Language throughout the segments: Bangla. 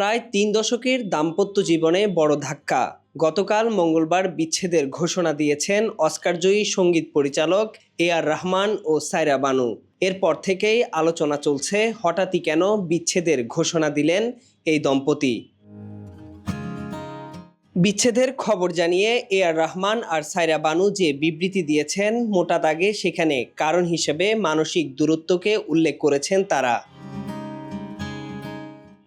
প্রায় তিন দশকের দাম্পত্য জীবনে বড় ধাক্কা। গতকাল মঙ্গলবার বিচ্ছেদের ঘোষণা দিয়েছেন অস্কারজয়ী সংগীত পরিচালক এ আর রহমান ও সায়রা বানু। এরপর থেকেই আলোচনা চলছে হঠাৎই কেন বিচ্ছেদের ঘোষণা দিলেন এই দম্পতি। বিচ্ছেদের খবর জানিয়ে এ আর রহমান আর সায়রা বানু যে বিবৃতি দিয়েছেন মোটা দাগে সেখানে কারণ হিসেবে মানসিক দূরত্বকে উল্লেখ করেছেন তারা।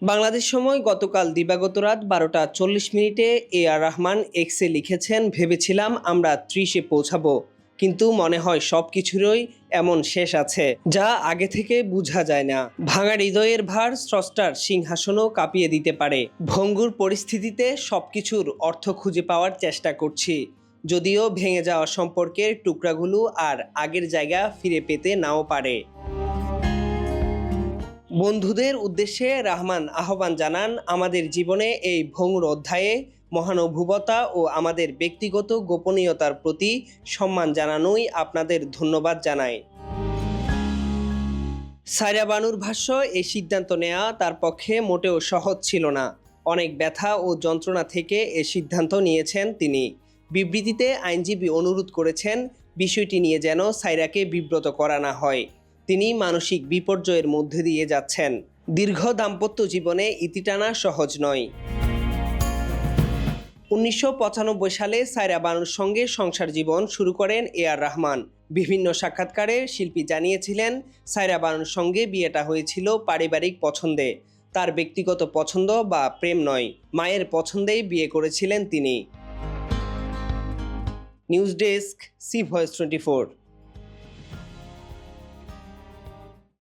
বাংলাদেশ সময় গতকাল দিবাগত রাত বারোটা চল্লিশ মিনিটে এ আর রহমান এক্সে লিখেছেন, ভেবেছিলাম আমরা ত্রিশে পৌঁছাবো, কিন্তু মনে হয় সব কিছুরই এমন শেষ আছে, যা আগে থেকে বোঝা যায় না। ভাঙা হৃদয়ের ভার স্রষ্টার সিংহাসনও কাঁপিয়ে দিতে পারে। ভঙ্গুর পরিস্থিতিতে সব কিছুর অর্থ খুঁজে পাওয়ার চেষ্টা করছি। যদিও ভেঙে যাওয়া সম্পর্কের টুকরাগুলো আর আগের জায়গা ফিরে পেতে নাও পারে। বন্ধুদের উদ্দেশ্যে রাহমান আহ্বান জানান, আমাদের জীবনে এই ভঙ্গুর অধ্যায়ে মহানুভবতা ও আমাদের ব্যক্তিগত গোপনীয়তার প্রতি সম্মান জানানোই আপনাদের ধন্যবাদ জানাই। সাইরা বানুর ভাষ্য, এই সিদ্ধান্ত নেওয়া তার পক্ষে মোটেও সহজ ছিল না। অনেক ব্যথা ও যন্ত্রণা থেকে এ সিদ্ধান্ত নিয়েছেন তিনি। বিবৃতিতে আইনজীবী অনুরোধ করেছেন, বিষয়টি নিয়ে যেন সাইরাকে বিব্রত করা না হয়। তিনি মানসিক বিপর্যয়ের মধ্যে দিয়ে যাচ্ছেন। দীর্ঘ দাম্পত্য জীবনে ইতি টানা সহজ নয়। উনিশশো সালে সায়রা বানুর সঙ্গে সংসার জীবন শুরু করেন এ আর রহমান। বিভিন্ন সাক্ষাৎকারে শিল্পী জানিয়েছিলেন সায়রা বানুর সঙ্গে বিয়েটা হয়েছিল পারিবারিক পছন্দে। তার ব্যক্তিগত পছন্দ বা প্রেম নয়, মায়ের পছন্দেই বিয়ে করেছিলেন তিনি। News desk, C voice twenty